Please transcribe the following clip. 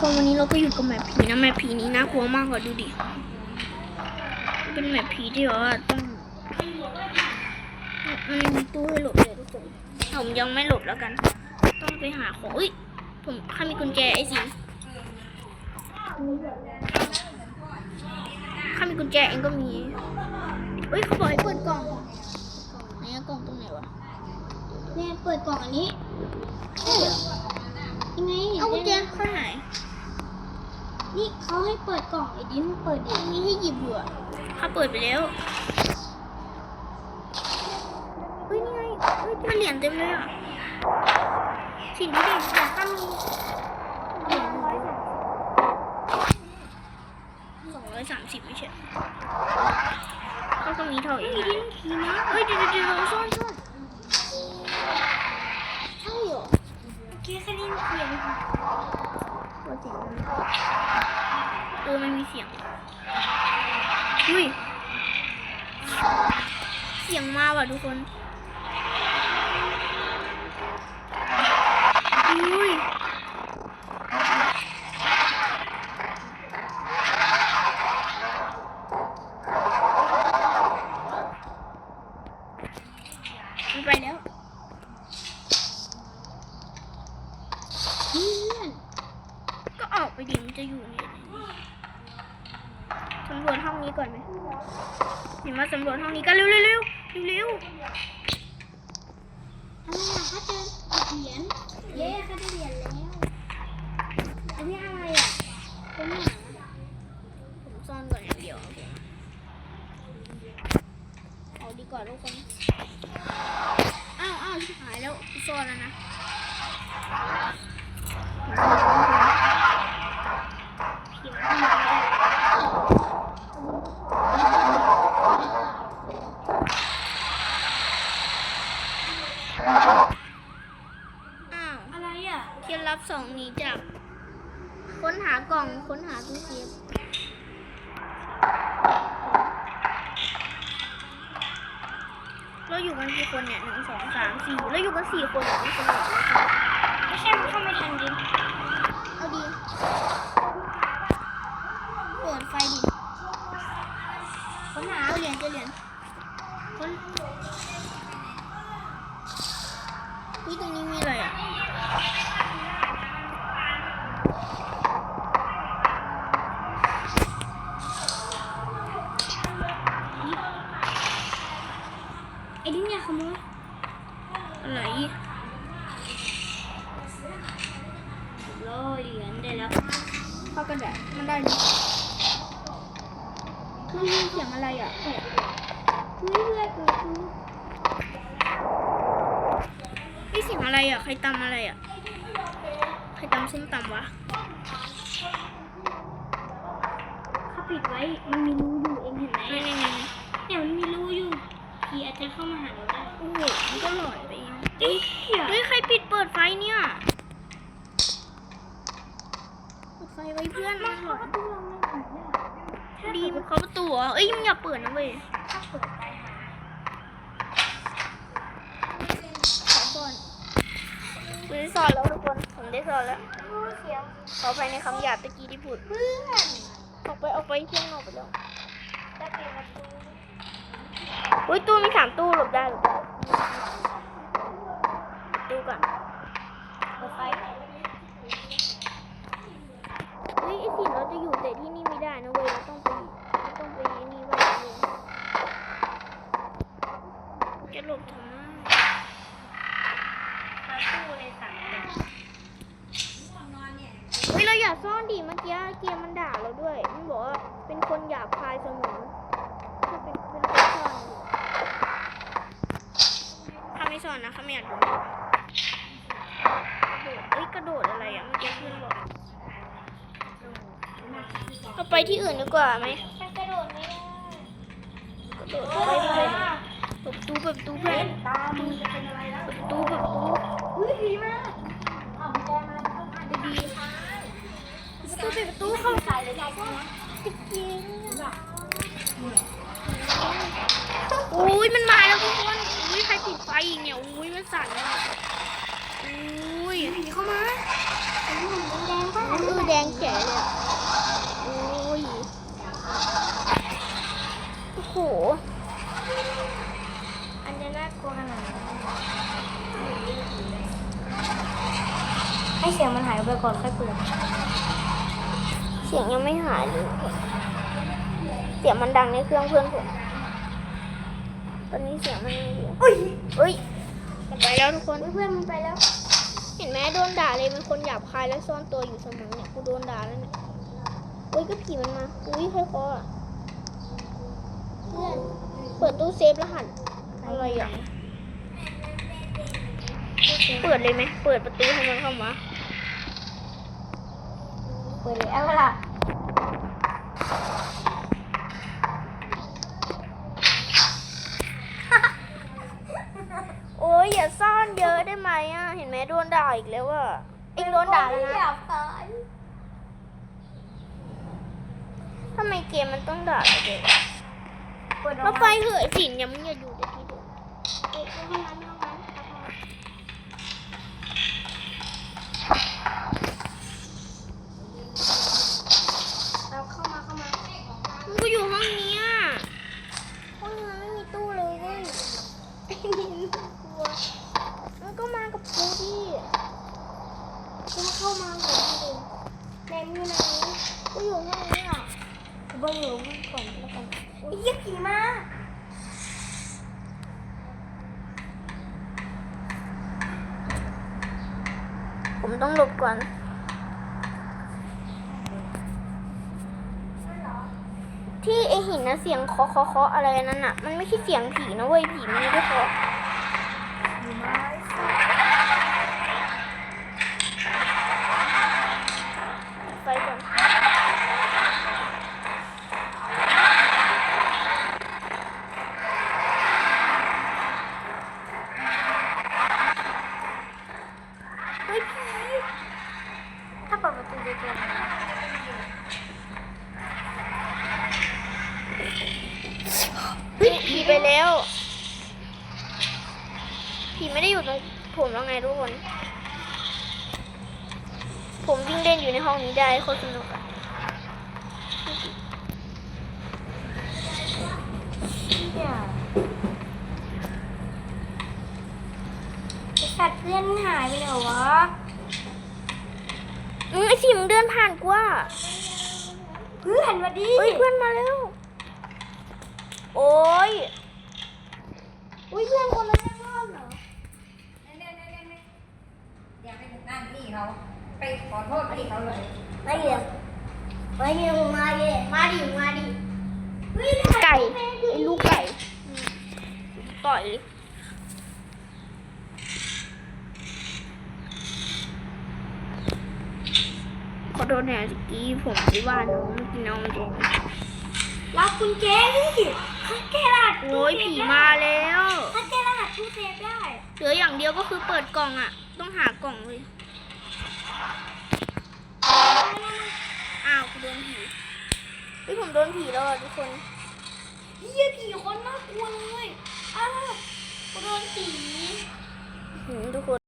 คนวันนี้เราก็อยู่กับแมปผีนะแมปผีนี้น่ากลัวมากกว่าดูดิ เป็นแมปผีที่แบบว่าต้องมันมีตู้ให้หลบเลยทุกคนผมยังไม่หลบแล้วกัน ต้องไปหาของอุ้ยผมข้ามีกุญแจไอ้สิข้ามีกุญแจเองก็มีเฮ้ยเขาบอกให้เปิดกล่องไหนอะกล่องตรงไหนวะเนี่ยเปิดกล่องอันนี้ ยังไงเอากุญแจข้างไหนนี่เขาให้เปิดกล่องไอ้ดิมเปิดดิมีให้หยิบอยู่อะข้าเปิดไปแล้วเฮ้ยนี่ไงเฮ้ยมันเหรียญเต็มเลยอะสิ่งที่เด็กอยากทำมีสองร้อยสามสิบไม่ใช่ก็ต้องมีเท่าเองดิมขี่ม้าเฮ้ยเดี๋ยวเดี๋ยวเดี๋ยวซ่อนซ่อน กี้แค่ได้ยินเสียงตัวจริงเออมันมีเสียงอุ้ยเสียงมาว่ะทุกคนอุ้ยมันไปแล้ว เพื่อน ก็ออกไปดิมันจะอยู่นี่สำรวจห้องนี้ ก่อนไหมเดี๋ยวมาสำรวจห้องนี้กันเร็วเร็วเร็วเร็วะไรอะเขาเจอเหรียญเย้เขาได้เหรียญแล้วอันนี้อะไรอะเป็นหมา ผมซ่อนก่อนอย่างเดียวครับผมเอาดีกว่าทุกคนอ้าวอ้าวชิบหายแล้วกูซ่อนแล้วนะเพียงเท่านั้น อ้าวอะไรอะเทียนรับสองหนีจากค้นหากล่องค้นหาตู้เซฟเราอยู่กันกี่คนเนี่ยหนึ่งสองสามสี่เราอยู่กันสี่คนเหรอไม่คนหรอกเลย ไม่ใช่มันเข้าไม่ทันดิม เอาดี เปิดไฟดิ ค้นหาเอาเหรียญเจะเหรียญค้นนี่ตรงนี้มีอะไรอะ ไอ้ดิมอย่าขโมย อะไร ร้อยเหรียญได้แล้วเข้ากระดาษมันได้ดิมันมีเสียงอะไรอะเฮ้ยเพื่อนกูกูนี่เสียงอะไรอะ ใครตำอะไรอะ ใครตำส้มตำวะเขาปิดไว้ มันมีรูอยู่เองเห็นไหมเนี่ยมันมีรูอยู่ผีอาจจะเข้ามาหาเราได้โอ้โหมันก็หลอยไปเองเอ้ยเฮ้ยใครปิดเปิดไฟเนี่ย เปิด ไฟไว้เพื่อนมามันหลเข้าอนประตูเราไม่ถึงเนี่ยถ้าดีเปิมันเข้าประตูเหรอเอ้ยมึงอย่าเปิดนะเว้ยถ้าเปิดไปหาขอก่อนกูได้สอนแล้วทุกคน ผมได้สอนแล้วรู้เสียงขอไปในคำหยาบตะกี้ที่พูดเพื่อนออกไปออกไปเที่ยงนอกไปแล้วจะเปิดประตูอุ้ยตู้มีสามตู้หลบได้หลบได้ตู้ก่อนเปิดไฟเฮ้ยไอ้สิเราจะอยู่แต่ที่นี่ไม่ได้นะเว้ยเราต้องไปเราต้องไปนี่ไว้เลยจะหลบทำไมประตูเลยสั่งเลยเฮ้ยเราอย่าซ่อนดิเมื่อกี้เกมมันด่าเราด้วย มันบอกว่าเป็นคนหยาบคายเสมอถ้าเป็นเป็นคนซ่อนข้าไม่ซ่อนนะเขาไม่อยากโดนโดดเอ้ยกระโดดอะไรอะเมื่อกี้เพื่อนบอกเรา ไปที่อื่นดีกว่าไหมมันกระโดดไม่ได้กระโดดไปไปเปิดประตูเปิดประตูเพื่อนตามึงจะเป็นอะไรแล้วเปิดประตูเปิดประตูอุ้ยดีมากเอาแจมาเข้ามาดีประตูปิดประตูเข้าใส่เลยใส่ไหมจริงอุ้ยมันมาแล้วทุกคนอุ้ยใครปิดไฟอีกเนี่ยอุ้ยมันสั่นแล้วอุ้ยผีเข้ามาเป็นหนุ่มแดงๆป่ะอื่นแดงแจ๋เลยอะโอ้ย โอ้โห อันนี้น่ากลัวขนาดไหนให้เสียงมันหายไปก่อนค่อยเปิด เสียงยังไม่หายเลย เสียงมันดังในเครื่องเพื่อนผม ตอนนี้เสียงมันไม่อยู่อุ้ยเฮ้ยมันไปแล้วทุกคน เพื่อนมันไปแล้ว เห็นไหมโดนด่าเลยเป็นคนหยาบคายและซ่อนตัวอยู่เสมอเนี่ย กูโดนด่าแล้วเนี่ยเฮ้ยก็ผีมันมา อุ้ยค่อยคออะเพื่อน เปิดตู้เซฟรหัสอะไรอะเปิดเลยไหม เปิดประตูให้มันเข้ามา เปิดเลยเอาล่ะโอ้ยอย่าซ่อนเยอะได้ไหมอะ เห็นไหมโดนด่าอีกแล้วอะเองโดนด่าแล้วอนะยากตายทำไมเกมมันต้องด่าเราด้วย เปิดอมาไปเหอะสินอย่ามึงอย่าอยู่ในที่เดิมเปิดห้องน้ำห้องน้ำเราเข้ามาเข้ามามึงก็อยู่ห้องนี้อะห้องนี้นไม่มีตู้เลยเว้ยไอ้นี่น่ากลัวมันก็มากับกูดิเข้าเข้ามาเลยดิแดงอยู่ไหนกูอยู่ห้องนี้อะกูไปอยู่ห้องก่อนแล้วกัน ไอ้เหี้ยผีมาผมต้องหลบก่อนที่ไอหินนะเสียงเคาะเคาะเคาะอะไรนั่นน่ะ มันไม่ใช่เสียงผีนะเว้ยผีมันไม่ได้เคาะ ผีมา ไฟก่อน เฮ้ยผี ถ้าเปิดประตูจะเจอไหม เฮ้ยผีไปแล้วผีไม่ได้อยู่ตรงผมแล้วไงทุกคน ผมวิ่งเล่นอยู่ในห้องนี้ได้โคตรสนุกอะเนี่ยไอ้สัตว์เพื่อนหายไปไหนวะอืมไอสีมึงเดินผ่านกูอะเพื่อนมาดิเฮ้ยเพื่อนมาแล้ว โอ้ยอุ้ยเพื่อนคนละแม่งรอบเหรออย่าไปนั่นพี่เขาไปขอโทษพี่เขาเลยไม่เดี๋ยวไม่เดี๋ยวมาดิมาดิมาดิเฮ้ยไก่ไอ้ลูกไก่อืมต่อยเลยขอโทษแทนสกี้ผมไม่ว่าน้องเมื่อกี้น้องมันจะรับกุญแจ ดิถ้าแกรหัสโอ้ยผีมาแล้วถ้าแกรหัสตู้เซฟได้เหลืออย่างเดียวก็คือเปิดกล่องอะต้องหากล่องเลยอ้าวกูโดนผีเฮ้ยผมโดนผีแล้วอะทุกคนเฮียผีคนน่ากลัวเลยอ้าวกูโดนผีหืมทุกคน